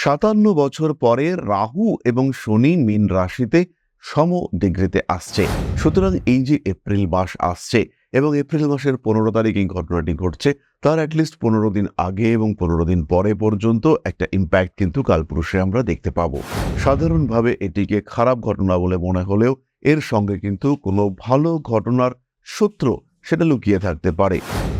সাতান্ন বছর পরে রাহু এবং শনি মীন রাশিতে সম ডিগ্রিতে আসছে। সুতরাং এই যে এপ্রিল মাস আসছে এবং এপ্রিল মাসের পনেরো তারিখ এই ঘটনাটি ঘটছে, তার অ্যাটলিস্ট পনেরো দিন আগে এবং পনেরো দিন পরে পর্যন্ত একটা ইম্প্যাক্ট কিন্তু কালপুরুষে আমরা দেখতে পাবো। সাধারণভাবে এটিকে খারাপ ঘটনা বলে মনে হলেও এর সঙ্গে কিন্তু কোনো ভালো ঘটনার সূত্র সেটা লুকিয়ে থাকতে পারে।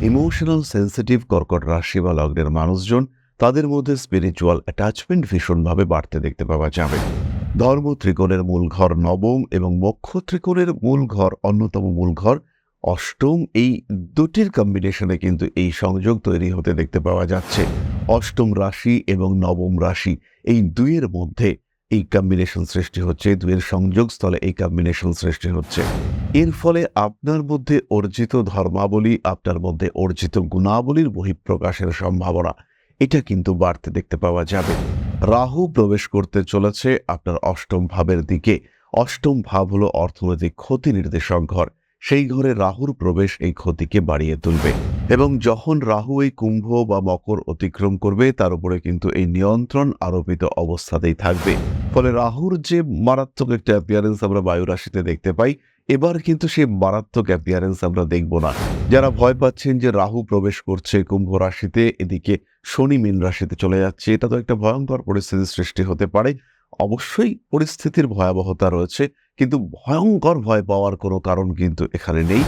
ইমোশনাল সেন্সিটিভ কর্কট রাশি বা লগ্নের মানুষজন তাদের মধ্যে স্পিরিচুয়াল অ্যাটাচমেন্ট ভীষণভাবে বাড়তে দেখতে পাওয়া যাবে। ধর্ম ত্রিকোণের মূল ঘর নবম এবং মক্ষ ত্রিকোণের মূল ঘর অন্যতম মূল ঘর অষ্টম। এই দুটির কম্বিনেশনে কিন্তু এই সংযোগ তৈরি হতে দেখতে পাওয়া যাচ্ছে। অষ্টম রাশি এবং নবম রাশি এই দুইয়ের মধ্যে এই কম্বিনেশন সৃষ্টি হচ্ছে, দুইয়ের সংযোগ স্থলে এই কম্বিনেশন সৃষ্টি হচ্ছে। এর ফলে আপনার মধ্যে অর্জিত ধর্মাবলী, আপনার মধ্যে অর্জিত গুণাবলীর বহিঃপ্রকাশের সম্ভাবনা এটা কিন্তু বাড়তে দেখতে পাওয়া যাবে। রাহু প্রবেশ করতে চলেছে আপনার অষ্টম ভাবের দিকে। অষ্টম ভাব হলো অর্থনৈতিক ক্ষতি নির্দেশক ঘর। সেই ঘরে রাহুর প্রবেশ এই ক্ষতিকে বাড়িয়ে তুলবে এবং যখন রাহু এই কুম্ভ বা মকর অতিক্রম করবে, তার উপরে কিন্তু এই নিয়ন্ত্রণ আরোপিত অবস্থাতেই থাকবে। ফলে রাহুর যে মারাত্মক একটা অ্যাপিয়ারেন্স আমরা বায়ু রাশিতে দেখতে পাই এবার কিন্তু সেই মারাত্মক অ্যাপিয়ারেন্স আমরা দেখব না। যারা ভয় পাচ্ছেন যে রাহু প্রবেশ করছে কুম্ভ রাশিতে, এদিকে শনি মীন রাশিতে চলে যাচ্ছে, এটা তো একটা ভয়ঙ্কর পরিস্থিতির সৃষ্টি হতে পারে। অবশ্যই পরিস্থিতির ভয়াবহতা রয়েছে, কিন্তু ভয়ঙ্কর ভয় পাওয়ার কোনো কারণ কিন্তু এখানে নেই।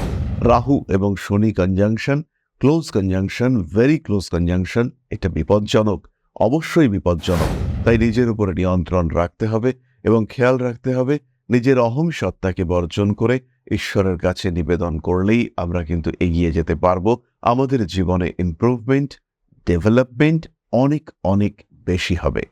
রাহু এবং Shani conjunction close conjunction very close conjunction এটা বিপজ্জনক, অবশ্যই বিপজ্জনক। তাই নিজের উপরে নিয়ন্ত্রণ রাখতে হবে এবং খেয়াল রাখতে হবে নিজের অহং সত্তাকে বর্জন করে ঈশ্বরের কাছে নিবেদন করলেই আমরা কিন্তু এগিয়ে যেতে পারব। আমাদের জীবনে ইমপ্রুভমেন্ট ডেভেলপমেন্ট অনেক অনেক বেশি হবে।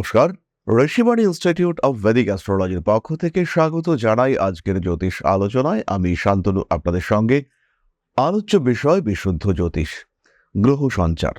নমস্কার। ঋষিবাণী ইনস্টিটিউট অব ভেদিক অ্যাস্ট্রোলজির পক্ষ থেকে স্বাগত জানাই আজকের জ্যোতিষ আলোচনায়। আমি শান্তনু, আপনাদের সঙ্গে আলোচ্য বিষয় বিশুদ্ধ জ্যোতিষ, গ্রহ সঞ্চার।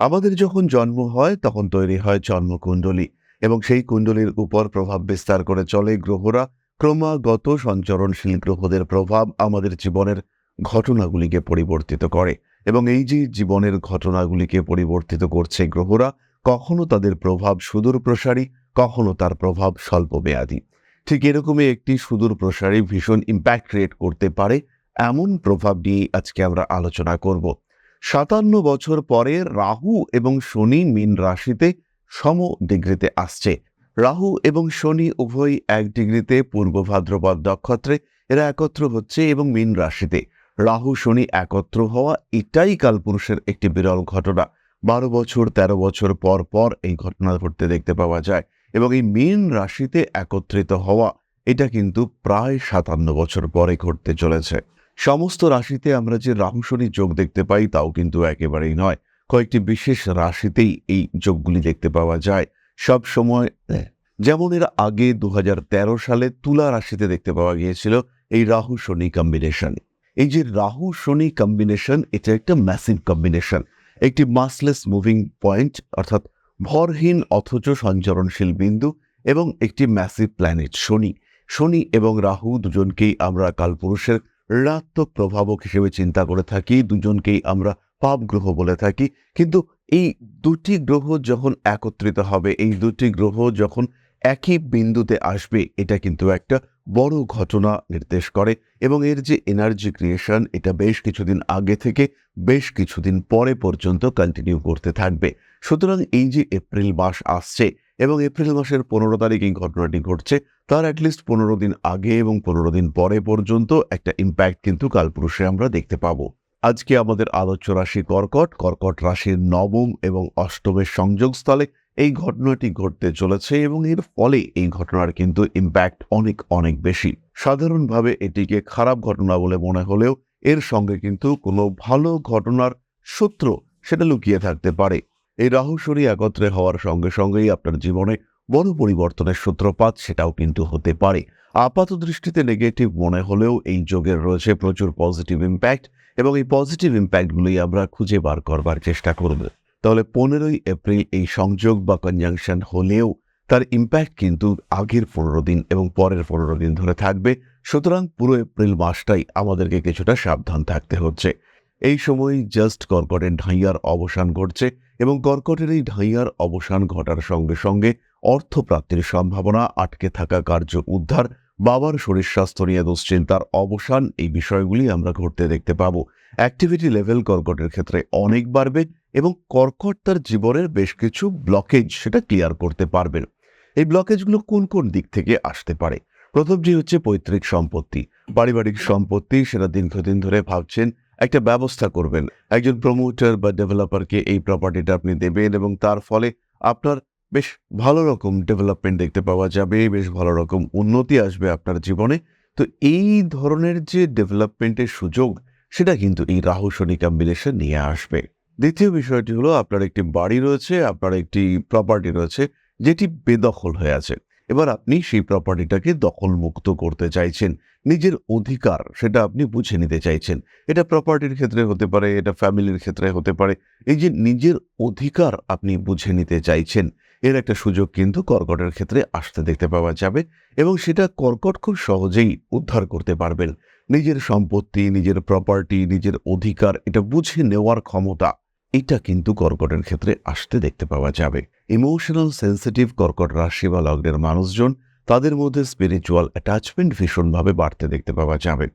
আমাদের যখন জন্ম হয়, তখন তৈরি হয় জন্মকুণ্ডলী এবং সেই কুণ্ডলীর উপর প্রভাব বিস্তার করে চলে গ্রহরা। ক্রমাগত সঞ্চরণশীল গ্রহদের প্রভাব আমাদের জীবনের ঘটনাগুলিকে পরিবর্তিত করে এবং এই যে জীবনের ঘটনাগুলিকে পরিবর্তিত করছে গ্রহরা কখনো তাদের প্রভাব সুদূর প্রসারী, কখনো তার প্রভাব স্বল্প মেয়াদী। ঠিক এরকমই একটি সুদূর প্রসারী ভীষণ ইম্প্যাক্ট ক্রিয়েট করতে পারে, এমন প্রভাব নিয়ে আজকে আমরা আলোচনা করব। সাতান্ন বছর পরে রাহু এবং শনি মীন রাশিতে সম ডিগ্রিতে আসছে। রাহু এবং শনি উভয় এক ডিগ্রিতে, পূর্ব ভাদ্রপদ নক্ষত্রে এরা একত্র হচ্ছে এবং মীন রাশিতে। রাহু শনি একত্র হওয়া এটাই কালপুরুষের একটি বিরল ঘটনা। বারো বছর ১৩ বছর পর পর এই ঘটনা ঘটতে দেখতে পাওয়া যায় এবং এই মীন রাশিতে একত্রিত হওয়া, এটা কিন্তু প্রায় সাতান্ন বছর পরে ঘটতে চলেছে। সমস্ত রাশিতে আমরা যে রাহু শনি যোগ দেখতে পাই, তাও কিন্তু একেবারেই নয়। কয়েকটি বিশেষ রাশিতেই এই যোগগুলি দেখতে পাওয়া যায়। সব সময়, যেমন এর আগে দু হাজার তেরো সালে তুলা রাশিতে দেখতে পাওয়া গিয়েছিল এই রাহু শনি কম্বিনেশন এই যে রাহু শনি কম্বিনেশন এটা একটা ম্যাসিভ কম্বিনেশন একটি মাসলেস মুভিং পয়েন্ট, অর্থাৎ ভরহীন অথচ সঞ্চরণশীল বিন্দু এবং একটি ম্যাসিভ প্ল্যানেট শনি। শনি এবং রাহু দুজনকেই আমরা কালপুরুষের ঋণাত্মক প্রভাবক হিসেবে চিন্তা করে থাকি, দুজনকেই আমরা পাপ গ্রহ বলে থাকি। কিন্তু এই দুটি গ্রহ যখন একত্রিত হবে, এই দুটি গ্রহ যখন একই বিন্দুতে আসবে, এটা কিন্তু একটা বড় ঘটনা নির্দেশ করে এবং এর যে এনার্জি ক্রিয়েশন এটা বেশ কিছুদিন আগে থেকে বেশ কিছুদিন পরে পর্যন্ত কন্টিনিউ করতে থাকবে। সুতরাং এই যে এপ্রিল মাস আসছে এবং এপ্রিল মাসের পনেরো তারিখ এই ঘটনাটি ঘটছে, তার অ্যাটলিস্ট পনেরো দিন আগে এবং পনেরো দিন পরে পর্যন্ত একটা ইম্প্যাক্ট কিন্তু কালপুরুষে আমরা দেখতে পাবো। আজকে আমাদের আলোচ্য রাশি কর্কট কর্কট রাশির নবম এবং অষ্টমের সংযোগস্থলে এই ঘটনাটি ঘটতে চলেছে এবং এর ফলে এই ঘটনার কিন্তু ইম্প্যাক্ট অনেক অনেক বেশি। সাধারণভাবে এটিকে খারাপ ঘটনা বলে মনে হলেও এর সঙ্গে কিন্তু কোনো ভালো ঘটনার সূত্র সেটা লুকিয়ে থাকতে পারে। এই রাহু একত্রে হওয়ার সঙ্গে সঙ্গেই আপনার জীবনে বড় পরিবর্তনের সূত্রপাত সেটাও কিন্তু হতে পারে। আপাত দৃষ্টিতে নেগেটিভ মনে হলেও এই যোগের রয়েছে প্রচুর পজিটিভ ইম্প্যাক্ট এবং এই পজিটিভ ইম্প্যাক্টগুলোই আমরা খুঁজে বার করবার চেষ্টা করব। তাহলে পনেরোই এপ্রিল এই সংযোগ বা কনজাংশন হলেও তার ইম্প্যাক্ট কিন্তু আগের পনেরো দিন এবং পরের পনেরো দিন ধরে থাকবে। সুতরাং পুরো এপ্রিল মাসটাই আমাদেরকে কিছুটা সাবধান থাকতে হচ্ছে। এই সময় জাস্ট কর্কটের ঢাইয়ার অবসান ঘটছে এবং কর্কটের এই ঢাইয়ার অবসান ঘটার সঙ্গে সঙ্গে অর্থপ্রাপ্তির সম্ভাবনা আটকে থাকা কার্য উদ্ধার, বাবার শরীর স্বাস্থ্য নিয়ে দুশ্চিন্তার অবসান এই বিষয়গুলি আমরা ঘটতে দেখতে পাব। অ্যাক্টিভিটি লেভেল কর্কটের ক্ষেত্রে অনেক বাড়বে। এবং কর্কট তার জীবনের বেশ কিছু ব্লকেজ সেটা ক্লিয়ার করতে পারবেন এই ব্লকেজগুলো কোন কোন দিক থেকে আসতে পারে? প্রথমটি হচ্ছে পৈতৃক সম্পত্তি। পারিবারিক সম্পত্তি সেটা দীর্ঘদিন ধরে ভাবছেন, একটা ব্যবস্থা করবেন। একজন প্রমোটার বা ডেভেলপারকে এই প্রপার্টিটা আপনি দেবেন এবং তার ফলে আপনার বেশ ভালো রকম ডেভেলপমেন্ট দেখতে পাওয়া যাবে, বেশ ভালো রকম উন্নতি আসবে আপনার জীবনে। তো এই ধরনের যে ডেভেলপমেন্টের সুযোগ, সেটা কিন্তু এই রাহু শনি কম্বিনেশন নিয়ে আসবে। দ্বিতীয় বিষয়টি হলো আপনার একটি বাড়ি রয়েছে, আপনার একটি প্রপার্টি রয়েছে, যেটি বেদখল হয়ে আছে। এবার আপনি সেই প্রপার্টিটাকে দখল মুক্ত করতে চাইছেন, নিজের অধিকার সেটা আপনি বুঝে নিতে চাইছেন। এটা প্রপার্টির ক্ষেত্রে হতে পারে, এটা ফ্যামিলির ক্ষেত্রে হতে পারে, এই যে নিজের অধিকার আপনি বুঝে নিতে চাইছেন, এর একটা সুযোগ কিন্তু কর্কটের ক্ষেত্রে আসতে দেখতে পাওয়া যাবে এবং সেটা কর্কট খুব সহজেই উদ্ধার করতে পারবেন। নিজের সম্পত্তি, নিজের প্রপার্টি নিজের অধিকার, এটা বুঝে নেওয়ার ক্ষমতা এটা কিন্তু কর্কটের ক্ষেত্রে আসতে দেখতে পাওয়া যাবে। ইমোশনাল সেন্সিটিভ কর্কট রাশি বা লগ্নের মানুষজন তাদের মধ্যে স্পিরিচুয়াল অ্যাটাচমেন্ট ভীষণভাবে বাড়তে দেখতে পাওয়া যাবে।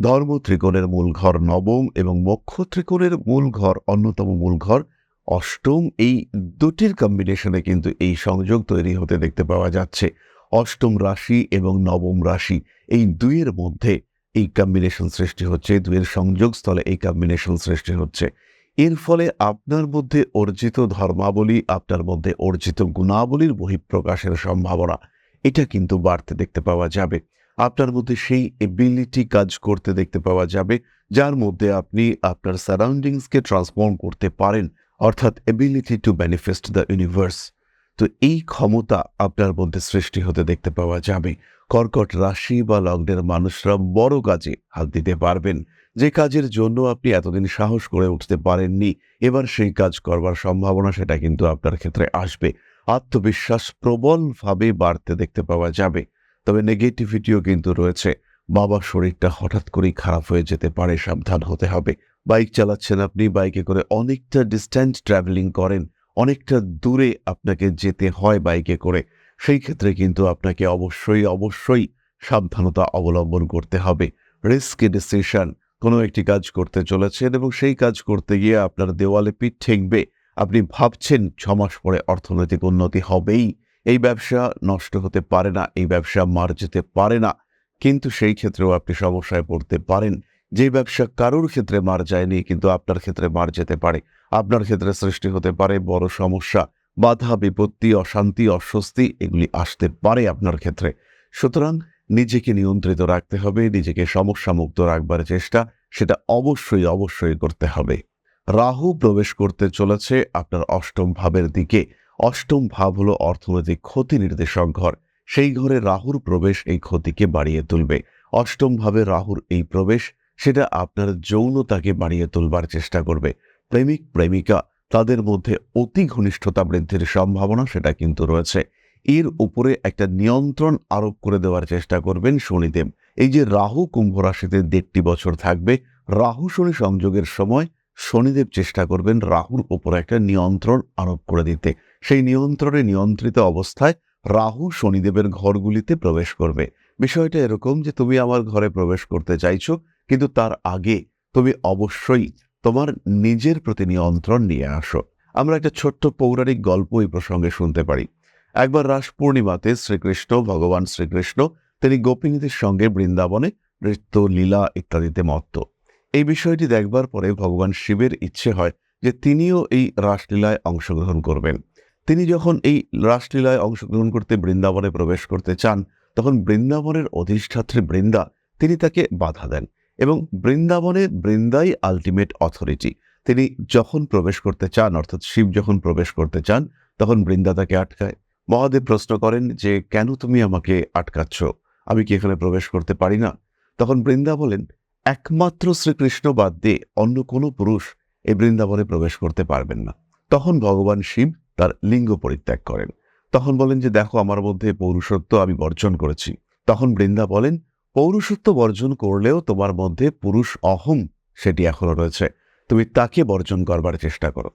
ধর্ম ত্রিকোণের মূল ঘর নবম এবং মক্ষ ত্রিকোণের মূল ঘর অন্যতম মূল ঘর অষ্টম। এই দুটির কম্বিনেশনে কিন্তু এই সংযোগ তৈরি হতে দেখতে পাওয়া যাচ্ছে। অষ্টম রাশি এবং নবম রাশি এই দুইয়ের মধ্যে এই কম্বিনেশন সৃষ্টি হচ্ছে, দুইয়ের সংযোগস্থলে এই কম্বিনেশন সৃষ্টি হচ্ছে। এর ফলে আপনার মধ্যে অর্জিত ধর্মাবলী, আপনার মধ্যে অর্জিত গুণাবলীর বহিঃপ্রকাশের সম্ভাবনা, এটা কিন্তু বাড়তে দেখতে পাওয়া যাবে। আপনার মধ্যে সেই এবিলিটি কাজ করতে দেখতে পাওয়া যাবে, যার মধ্যে আপনি আপনার সারাউন্ডিংসকে ট্রান্সফর্ম করতে পারেন, অর্থাৎ ability to manifest the universe তো এই ক্ষমতা আপনার মধ্যে সৃষ্টি হতে দেখতে পাওয়া যাবে। কর্কট রাশি বা লগ্নের মানুষরা বড় কাজে হাত দিতে পারবেন। যে কাজের জন্য আপনি এতদিন সাহস করে উঠতে পারেননি, এবার সেই কাজ করবার সম্ভাবনা সেটা কিন্তু আপনার ক্ষেত্রে আসবে। আত্মবিশ্বাস প্রবলভাবে বাড়তে দেখতে পাওয়া যাবে। তবে নেগেটিভিটিও কিন্তু রয়েছে। বাবার শরীরটা হঠাৎ করেই খারাপ হয়ে যেতে পারে, সাবধান হতে হবে। বাইক চালাচ্ছেন আপনি, বাইকে করে অনেকটা ডিস্ট্যান্স ট্রাভেলিং করেন, অনেকটা দূরে আপনাকে যেতে হয় বাইকে করে। সেই ক্ষেত্রে কিন্তু আপনাকে অবশ্যই অবশ্যই সাবধানতা অবলম্বন করতে হবে। রিস্ক ডিসিশন কোনো একটি কাজ করতে চলেছেন এবং সেই কাজ করতে গিয়ে আপনার দেওয়ালে পিঠ ঠেকবে। আপনি ভাবছেন ছমাস পরে অর্থনৈতিক উন্নতি হবেই। এই ব্যবসা নষ্ট হতে পারে না, এই ব্যবসা মার যেতে পারে না। কিন্তু সেই ক্ষেত্রেও আপনি সমস্যায় পড়তে পারেন। যে ব্যবসা কারোর ক্ষেত্রে মার যায়নি, কিন্তু আপনার ক্ষেত্রে মার যেতে পারে। আপনার ক্ষেত্রে সৃষ্টি হতে পারে বড় সমস্যা, বাধা, বিপত্তি, অশান্তি, অস্বস্তি, এগুলি আসতে পারে আপনার ক্ষেত্রে। সুতরাং নিজেকে নিয়ন্ত্রিত রাখতে হবে, নিজেকে সমস্যা মুক্ত রাখবার চেষ্টা, সেটা অবশ্যই অবশ্যই করতে হবে। রাহু প্রবেশ করতে চলেছে আপনার অষ্টম ভাবের দিকে। অষ্টম ভাব হলো অর্থনৈতিক ক্ষতি নির্দেশক ঘর। সেই ঘরে রাহুর প্রবেশ এই ক্ষতিকে বাড়িয়ে তুলবে। অষ্টম ভাবে রাহুর এই প্রবেশ, সেটা আপনার যৌনতাকে বাড়িয়ে তুলবার চেষ্টা করবে। প্রেমিক, প্রেমিকা, তাদের মধ্যে অতি ঘনিষ্ঠতা বৃদ্ধির সম্ভাবনা, সেটা কিন্তু রয়েছে। এর উপরে একটা নিয়ন্ত্রণ আরোপ করে দেওয়ার চেষ্টা করবেন শনিদেব। এই যে রাহু কুম্ভ রাশিতে দেড়টি বছর থাকবে, রাহু শনি সংযোগের সময় শনিদেব চেষ্টা করবেন রাহুর উপরে একটা নিয়ন্ত্রণ আরোপ করে দিতে। সেই নিয়ন্ত্রণে নিয়ন্ত্রিত অবস্থায় রাহু শনিদেবের ঘরগুলিতে প্রবেশ করবে। বিষয়টা এরকম যে তুমি আমার ঘরে প্রবেশ করতে চাইছো, কিন্তু তার আগে তুমি অবশ্যই তোমার নিজের প্রতি নিয়ন্ত্রণ নিয়ে আসো। আমরা একটা ছোট্ট পৌরাণিক গল্প এই প্রসঙ্গে শুনতে পারি। একবার রাস পূর্ণিমাতে শ্রীকৃষ্ণ, ভগবান শ্রীকৃষ্ণ, তিনি গোপিনীদের সঙ্গে বৃন্দাবনে নৃত্য, লীলা ইত্যাদিতে মত্ত। এই বিষয়টি দেখবার পরে ভগবান শিবের ইচ্ছে হয় যে তিনিও এই রাসলীলায় অংশগ্রহণ করবেন। তিনি যখন এই রাসলীলায় অংশগ্রহণ করতে বৃন্দাবনে প্রবেশ করতে চান, তখন বৃন্দাবনের অধিষ্ঠাত্রী বৃন্দা তিনি তাকে বাধা দেন এবং বৃন্দাবনে বৃন্দাই আলটিমেট অথরিটি তিনি যখন প্রবেশ করতে চান, অর্থাৎ শিব যখন প্রবেশ করতে চান, তখন বৃন্দা তাকে আটকায়। মহাদেব প্রশ্ন করেন যে, কেন তুমি আমাকে আটকাচ্ছ? আমি কি এখানে প্রবেশ করতে পারি না? তখন বৃন্দা বলেন, একমাত্র শ্রীকৃষ্ণ বাদ দিয়ে অন্য কোনো পুরুষ এই বৃন্দাবনে প্রবেশ করতে পারবেন না। তখন ভগবান শিব তার লিঙ্গ পরিত্যাগ করেন। তখন বলেন যে, দেখো, আমার মধ্যে পৌরুষত্ব আমি বর্জন করেছি। তখন বৃন্দা বলেন, পৌরুষত্ব বর্জন করলেও তোমার মধ্যে পুরুষ অহং সেটি এখনও রয়েছে। তুমি তাকে বর্জন করবার চেষ্টা করো।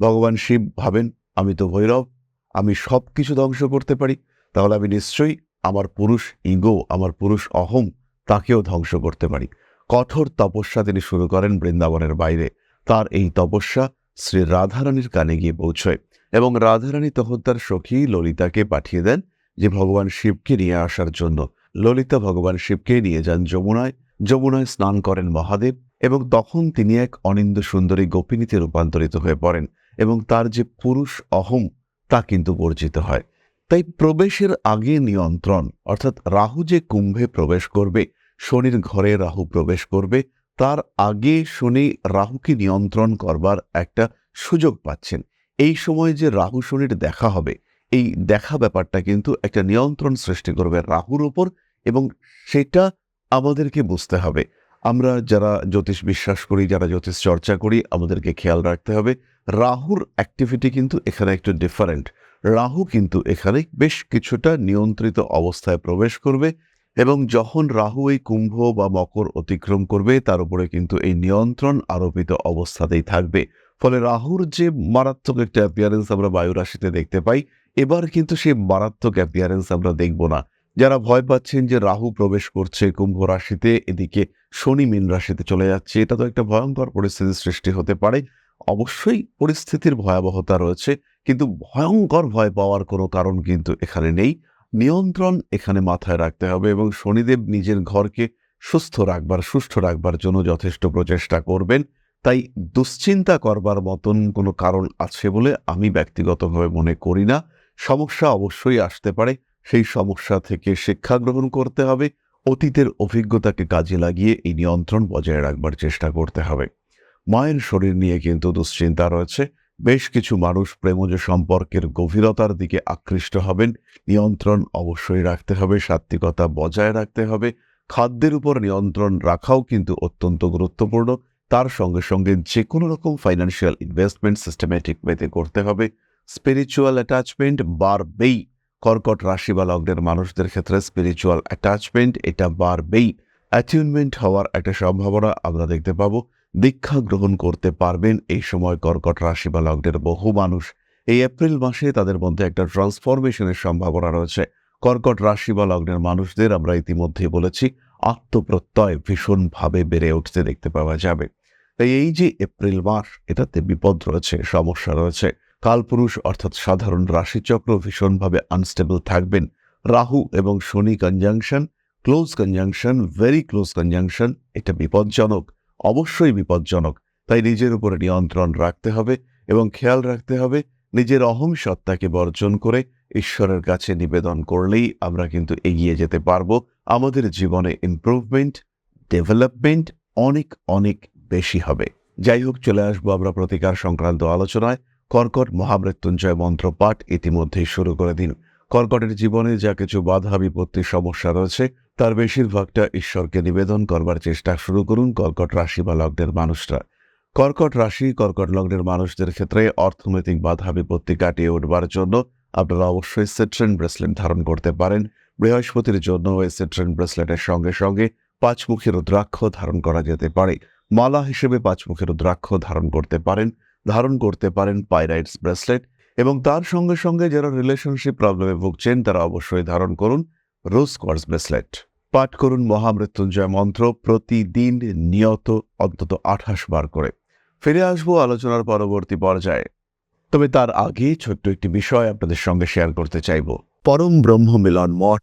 ভগবান শিব ভাবেন, আমি তো ভৈরব আমি সব কিছু ধ্বংস করতে পারি, তাহলে আমি নিশ্চয়ই আমার পুরুষ ইগো, আমার পুরুষ অহং তাকেও ধ্বংস করতে পারি। কঠোর তপস্যা তিনি শুরু করেন বৃন্দাবনের বাইরে। তার এই তপস্যা শ্রী রাধারানীর কানে গিয়ে পৌঁছয় এবং রাধারানী তখন তার সখী ললিতাকে পাঠিয়ে দেন যে ভগবান শিবকে নিয়ে আসার জন্য। ললিতা ভগবান শিবকে নিয়ে যান যমুনায়। যমুনায় স্নান করেন মহাদেব এবং তখন তিনি এক অনিন্দ সুন্দরী গোপিনীতে রূপান্তরিত হয়ে পড়েন এবং তার যে পুরুষ অহম তা কিন্তু বর্জিত হয়। তাই প্রবেশের আগে নিয়ন্ত্রণ, অর্থাৎ রাহু যে কুম্ভে প্রবেশ করবে, শনির ঘরে রাহু প্রবেশ করবে, তার আগে শনি রাহুকে নিয়ন্ত্রণ করবার একটা সুযোগ পাচ্ছেন। এই সময় যে রাহু শনির দেখা হবে, এই দেখা ব্যাপারটা কিন্তু একটা নিয়ন্ত্রণ সৃষ্টি করবে রাহুর ওপর এবং সেটা আমাদেরকে বুঝতে হবে। আমরা যারা জ্যোতিষ বিশ্বাস করি, যারা জ্যোতিষ চর্চা করি, আমাদেরকে খেয়াল রাখতে হবে। রাহুর অ্যাক্টিভিটি কিন্তু এখানে একটু ডিফারেন্ট রাহু কিন্তু এখানে বেশ কিছুটা নিয়ন্ত্রিত অবস্থায় প্রবেশ করবে এবং যখন রাহু এই কুম্ভ বা মকর অতিক্রম করবে, তার উপরে কিন্তু এই নিয়ন্ত্রণ আরোপিত অবস্থাতেই থাকবে। ফলে রাহুর যে মারাত্মক একটা অ্যাপিয়ারেন্স আমরা বায়ু রাশিতে দেখতে পাই, এবার কিন্তু সেই মারাত্মক অ্যাপিয়ারেন্স আমরা দেখব না। যারা ভয় পাচ্ছেন যে রাহু প্রবেশ করছে কুম্ভ রাশিতে, এদিকে শনি মীন রাশিতে চলে যাচ্ছে, এটা তো একটা ভয়ঙ্কর পরিস্থিতির সৃষ্টি হতে পারে। অবশ্যই পরিস্থিতির ভয়াবহতা রয়েছে, কিন্তু ভয়ঙ্কর ভয় পাওয়ার কোনো কারণ কিন্তু এখানে নেই। নিয়ন্ত্রণ এখানে মাথায় রাখতে হবে এবং শনিদেব নিজের ঘরকে সুস্থ রাখবার, সুষ্ঠু রাখবার জন্য যথেষ্ট প্রচেষ্টা করবেন। তাই দুশ্চিন্তা করবার মতন কোনো কারণ আছে বলে আমি ব্যক্তিগতভাবে মনে করি না। সমস্যা অবশ্যই আসতে পারে, সেই সমস্যা থেকে শিক্ষা গ্রহণ করতে হবে, অতীতের অভিজ্ঞতাকে কাজে লাগিয়ে এই নিয়ন্ত্রণ বজায় রাখবার চেষ্টা করতে হবে। মায়ের শরীর নিয়ে কিন্তু দুশ্চিন্তা রয়েছে। বেশ কিছু মানুষ প্রেমজ সম্পর্কের গভীরতার দিকে আকৃষ্ট হবেন। নিয়ন্ত্রণ অবশ্যই রাখতে হবে সাত্বিকতা বজায় রাখতে হবে। খাদ্যের উপর নিয়ন্ত্রণ রাখাও কিন্তু অত্যন্ত গুরুত্বপূর্ণ। তার সঙ্গে সঙ্গে যে কোনো রকম ফাইন্যান্সিয়াল ইনভেস্টমেন্ট সিস্টেমেটিক ওয়েতে করতে হবে। স্পিরিচুয়াল অ্যাটাচমেন্ট বাড়বেই। কর্কট রাশি বা লগ্নের মানুষদের ক্ষেত্রে স্পিরিচুয়াল অ্যাটাচমেন্ট এটা বাড়বেই। অ্যাটিউনমেন্ট হওয়ার একটা সম্ভাবনা আমরা দেখতে পাবো। দীক্ষা গ্রহণ করতে পারবেন। এই সময় কর্কট রাশি বা লগ্নের বহু মানুষ এই এপ্রিল মাসে তাদের মধ্যে একটা ট্রান্সফরমেশনের সম্ভাবনা রয়েছে। কর্কট রাশি বা লগ্নের মানুষদের আমরা ইতিমধ্যে বলেছি, আত্মপ্রত্যয় ভীষণভাবে বেড়ে উঠতে দেখতে পাওয়া যাবে। তাই এই যে এপ্রিল মাস, এটাতে বিপদ রয়েছে, সমস্যা রয়েছে। কালপুরুষ অর্থাৎ সাধারণ রাশিচক্র ভীষণভাবে আনস্টেবল থাকবেন। রাহু এবং Shani conjunction close conjunction very close conjunction এটা বিপজ্জনক। অবশ্যই বিপজ্জনক। তাই নিজের উপরে নিয়ন্ত্রণ রাখতে হবে এবং খেয়াল রাখতে হবে নিজের অহং সত্তাকে বর্জন করে ঈশ্বরের কাছে নিবেদন করলেই আমরা কিন্তু এগিয়ে যেতে পারব। আমাদের জীবনে ইমপ্রুভমেন্ট ডেভেলপমেন্ট অনেক অনেক বেশি হবে। যাই হোক, চলে আসব আমরা প্রতিকার সংক্রান্ত আলোচনায়। কর্কট মহামৃত্যুঞ্জয় মন্ত্র পাঠ ইতিমধ্যেই শুরু করে দিন। কর্কটের জীবনে যা কিছু বাধা বিপত্তির সমস্যা রয়েছে তার বেশিরভাগটা ঈশ্বরকে নিবেদন করবার চেষ্টা শুরু করুন কর্কট রাশি বা লগ্নের মানুষরা। কর্কট রাশি, কর্কট লগ্নের মানুষদের ক্ষেত্রে অর্থনৈতিক বাধা, বিপত্তি কাটিয়ে উঠবার জন্য আপনারা অবশ্যই সেট্রেন ব্রেসলেট ধারণ করতে পারেন। বৃহস্পতির জন্য এই সেট্রেন ব্রেসলেটের সঙ্গে সঙ্গে পাঁচমুখী রুদ্রাক্ষ ধারণ করা যেতে পারে। মালা হিসেবে পাঁচমুখী রুদ্রাক্ষ ধারণ করতে পারেন। ধারণ করতে পারেন পাইরাইটস ব্রেসলেট এবং তার সঙ্গে সঙ্গে যারা রিলেশনশিপ প্রবলেমে ভুগছেন তারা অবশ্যই ধারণ করুন। রোজ কোয়ার্স ব্রেসলেট পাঠ করুন মহামৃত্যুঞ্জয় মন্ত্র প্রতিদিন নিয়ত অন্তত আঠাশ বার করে। ফিরে আসব আলোচনার পরবর্তী পর্যায়ে। তবে তার আগে ছোট্ট একটি বিষয় আপনাদের সঙ্গে শেয়ার করতে চাইব। পরম ব্রহ্ম মিলন মঠ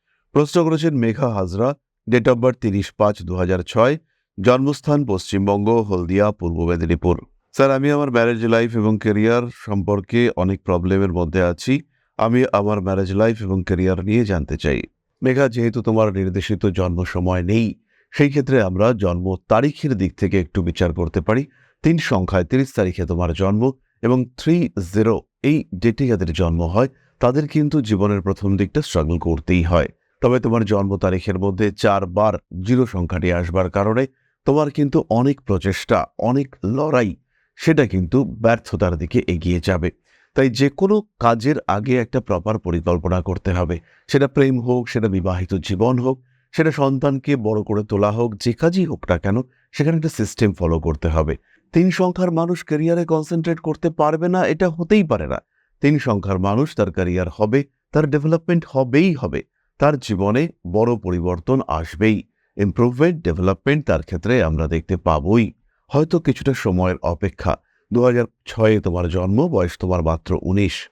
প্রশ্ন করেছেন Megha Hazra date of birth তিরিশ পাঁচ দু ছয়, জন্মস্থান পশ্চিমবঙ্গ, হলদিয়া, পূর্ব মেদিনীপুর। স্যার, আমি আমার ম্যারেজ লাইফ এবং কেরিয়ার সম্পর্কে অনেক প্রবলেমের মধ্যে আছি। আমি আমার ম্যারেজ লাইফ এবং কেরিয়ার নিয়ে জানতে চাই। মেঘা, যেহেতু তোমার নির্দেশিত জন্ম সময় নেই, সেই ক্ষেত্রে আমরা জন্ম তারিখের দিক থেকে একটু বিচার করতে পারি। তিন সংখ্যায় তিরিশ তারিখে তোমার জন্ম এবং থ্রি জিরো এই ডেটে যাদের জন্ম হয়, তাদের কিন্তু জীবনের প্রথম দিকটা স্ট্রাগল করতেই হয়। তবে তোমার জন্ম তারিখের মধ্যে চারবার জিরো সংখ্যাটি আসবার কারণে তোমার কিন্তু অনেক প্রচেষ্টা, অনেক লড়াই, সেটা কিন্তু ব্যর্থতার দিকে এগিয়ে যাবে। তাই যে কোনো কাজের আগে একটা প্রপার পরিকল্পনা করতে হবে। সেটা প্রেম হোক, সেটা বিবাহিত জীবন হোক, সেটা সন্তানকে বড় করে তোলা হোক, যে কাজই হোক না কেন, সেখানে একটা সিস্টেম ফলো করতে হবে। তিন সংখ্যার মানুষ ক্যারিয়ারে কনসেন্ট্রেট করতে পারবে না, এটা হতেই পারে না। তিন সংখ্যার মানুষ তার ক্যারিয়ার হবে, তার ডেভেলপমেন্ট হবেই হবে। তার জীবনে বড় পরিবর্তন আসবেই। ইমপ্রুভমেন্ট ডেভেলপমেন্ট তার ক্ষেত্রে আমরা দেখতে পাবই। হয়তো কিছুটা সময়ের অপেক্ষা। দু হাজার ছয়ে তোমার জন্ম, বয়স তোমার মাত্র উনিশ।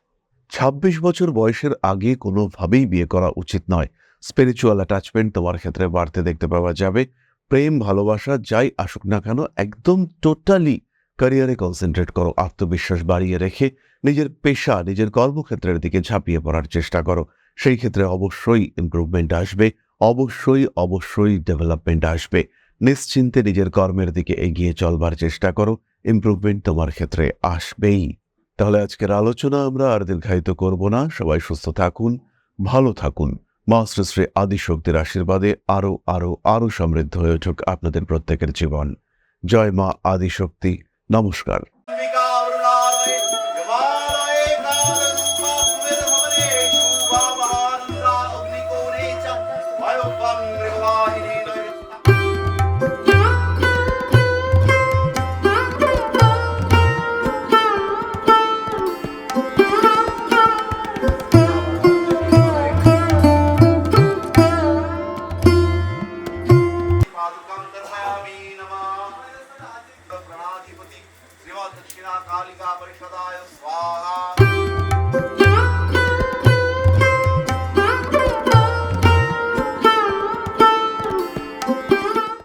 ছাব্বিশ বছর বয়সের আগে কোনোভাবেই বিয়ে করা উচিত নয়। স্পিরিচুয়াল অ্যাটাচমেন্ট তোমার ক্ষেত্রে বাড়তে দেখতে পাওয়া যাবে। প্রেম, ভালোবাসা, যাই আসুক না কেন, একদম টোটালি ক্যারিয়ারে কনসেন্ট্রেট করো। আত্মবিশ্বাস বাড়িয়ে রেখে নিজের পেশা, নিজের কর্মক্ষেত্রের দিকে ঝাঁপিয়ে পড়ার চেষ্টা করো। সেই ক্ষেত্রে অবশ্যই ইমপ্রুভমেন্ট আসবে, অবশ্যই অবশ্যই ডেভেলপমেন্ট আসবে। নিশ্চিন্তে নিজের কর্মের দিকে এগিয়ে চলবার চেষ্টা করো ইমপ্রুভমেন্ট তোমার ক্ষেত্রে আসবেই। তাহলে আজকের আলোচনা আমরা আর দীর্ঘায়িত করব না, সবাই সুস্থ থাকুন, ভালো থাকুন। মা শ্রী আদিশক্তির আশীর্বাদে আরও আরও আরও সমৃদ্ধ হয়ে উঠুক আপনাদের প্রত্যেকের জীবন। জয় মা আদিশক্তি, নমস্কার।